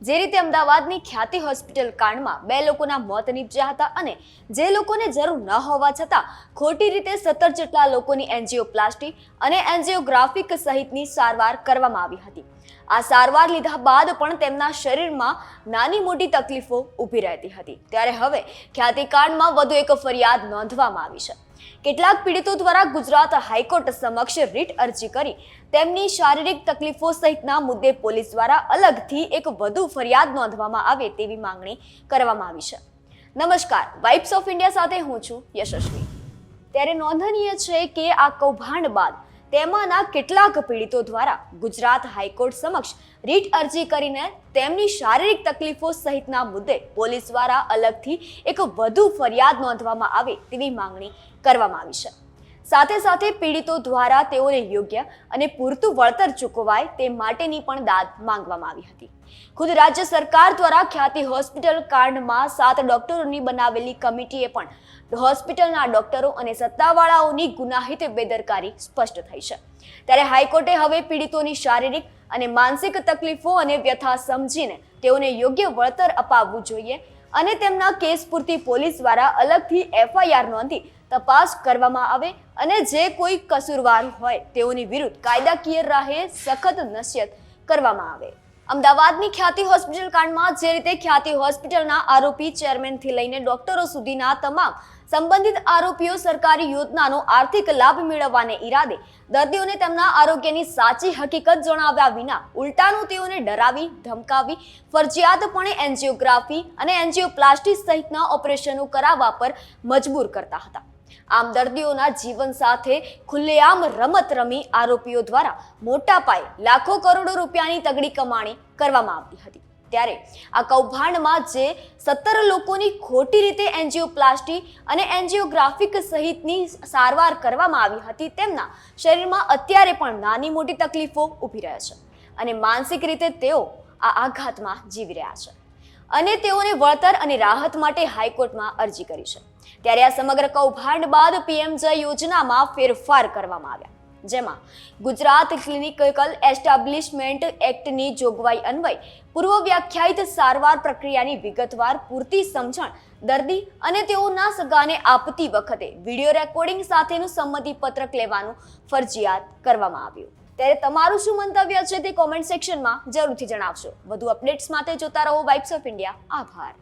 જે રીતે અમદાવાદની ખ્યાતિ હોસ્પિટલ કાંડમાં બે લોકોના મોત નીપજ્યા હતા અને જે લોકોને જરૂર ન હોવા છતાં ખોટી રીતે સત્તર જેટલા લોકોની એન્જિયોપ્લાસ્ટી અને એન્જિયોગ્રાફિક સહિતની સારવાર કરવામાં આવી હતી. આ સારવાર લીધા બાદ પણ તેમના શરીરમાં નાની મોટી તકલીફો ઊભી રહેતી હતી. ત્યારે હવે ખ્યાતિકાંડમાં વધુ એક ફરિયાદ નોંધવામાં આવી છે. કેટલાક પીડિતો દ્વારા ગુજરાત હાઈકોર્ટ સમક્ષ રીટ અરજી કરી. તેમની શારીરિક તકલીફો સહિતના મુદ્દે પોલીસ દ્વારા અલગથી એક વધુ ફરિયાદ નોંધવામાં આવે તેવી માંગણી કરવામાં આવી છે. નમસ્કાર વાઇબ્સ ઓફ ઇન્ડિયા સાથે હું છું યશસ્વી. ત્યારે નોંધનીય છે કે આ કૌભાંડ બાદ તેમાંના કેટલાક પીડિતો દ્વારા ગુજરાત હાઈકોર્ટ સમક્ષ રીટ અરજી કરીને તેમની શારીરિક તકલીફો સહિતના મુદ્દે પોલીસ દ્વારા અલગથી એક વધુ ફરિયાદ નોંધવામાં આવે તેવી માંગણી કરવામાં આવી છે. સાથે સાથે પીડિતો દ્વારા તેઓને યોગ્ય અને પૂરતું વળતર ચૂકવાય તે માટેની પણ દાદ માંગવામાં આવી હતી. ખુદ રાજ્ય સરકાર દ્વારા ખ્યાતિ હોસ્પિટલ કાંડમાં સાત ડોક્ટરોની બનાવેલી કમિટીએ પણ હોસ્પિટલના ડોક્ટરો અને સત્તાવાળાઓની ગુનાહિત બેદરકારી સ્પષ્ટ થઈ છે. ત્યારે હાઈકોર્ટે હવે પીડિતોની શારીરિક અને માનસિક તકલીફો અને વ્યથા સમજીને તેઓને યોગ્ય વળતર અપાવવું જોઈએ અને તેમના કેસ પૂરતી પોલીસ દ્વારા અલગથી એફઆઈઆર નોંધી તપાસ કરવામાં આવે અને જે કોઈ કસૂરવાર હોય તેઓની વિરુદ્ધ કાયદાકીય રાહે સખત નસિયત કરવામાં આવે. અમદાવાદની ખ્યાતિ હોસ્પિટલ કાંડમાં જે રીતે ખ્યાતિ હોસ્પિટલના આરોપી ચેરમેનથી લઈને ડોક્ટરો સુધીના તમામ સંબંધિત આરોપીઓ સરકારી યોજનાનો આર્થિક લાભ મેળવવાને ઈરાદે દર્દીઓને તેમના આરોગ્યની સાચી હકીકત જણાવ્યા વિના ઉલટાનું તેઓને ડરાવી, ધમકાવી, ફરજિયાતપણે એન્જિયોગ્રાફી અને એન્જિયોપ્લાસ્ટી સહિતના ઓપરેશનો કરાવવા પર મજબૂર કરતા હતા. આમ દર્દીઓના જીવન સાથે ખુલ્લેઆમ રમત રમી આરોપીઓ દ્વારા મોટા પાયે લાખો કરોડો રૂપિયાની તગડી કમાણી કરવામાં આવતી હતી. ત્યારે આ કૌભાંડમાં જે સત્તર લોકોની ખોટી રીતે એન્જિયોપ્લાસ્ટી અને એન્જિયોગ્રાફિક સહિતની સારવાર કરવામાં આવી હતી તેમના શરીરમાં અત્યારે પણ નાની મોટી તકલીફો ઊભી રહે છે અને માનસિક રીતે તેઓ આ આઘાતમાં જીવી રહ્યા છે. અને તેઓને વળતર અને રાહત માટે હાઈકોર્ટમાં અરજી કરી છે. ત્યારે આ સમગ્ર કૌભાંડ બાદ પીએમ જય યોજનામાં ફેરફાર કરવામાં આવ્યા. જેમાં ગુજરાત ક્લિનિકલ એસ્ટાબ્લિશમેન્ટ એક્ટની જોગવાઈ અન્વય પૂર્વ વ્યાખ્યાયિત સારવાર પ્રક્રિયાની વિગતવાર પૂરતી સમજણ, દર્દી અને તેઓના સગાને આપતી વખતે વીડિયો રેકોર્ડિંગ સાથેનું સંમતિપત્રક લેવાનું ફરજિયાત કરવામાં આવ્યું. ત્યારે તમારું શું મંતવ્ય છે તે કોમેન્ટ સેક્શનમાં જરૂરથી જણાવશો વધુ અપડેટ્સ માટે જોતા રહો વાઇબ્સ ઓફ ઇન્ડિયા આભાર.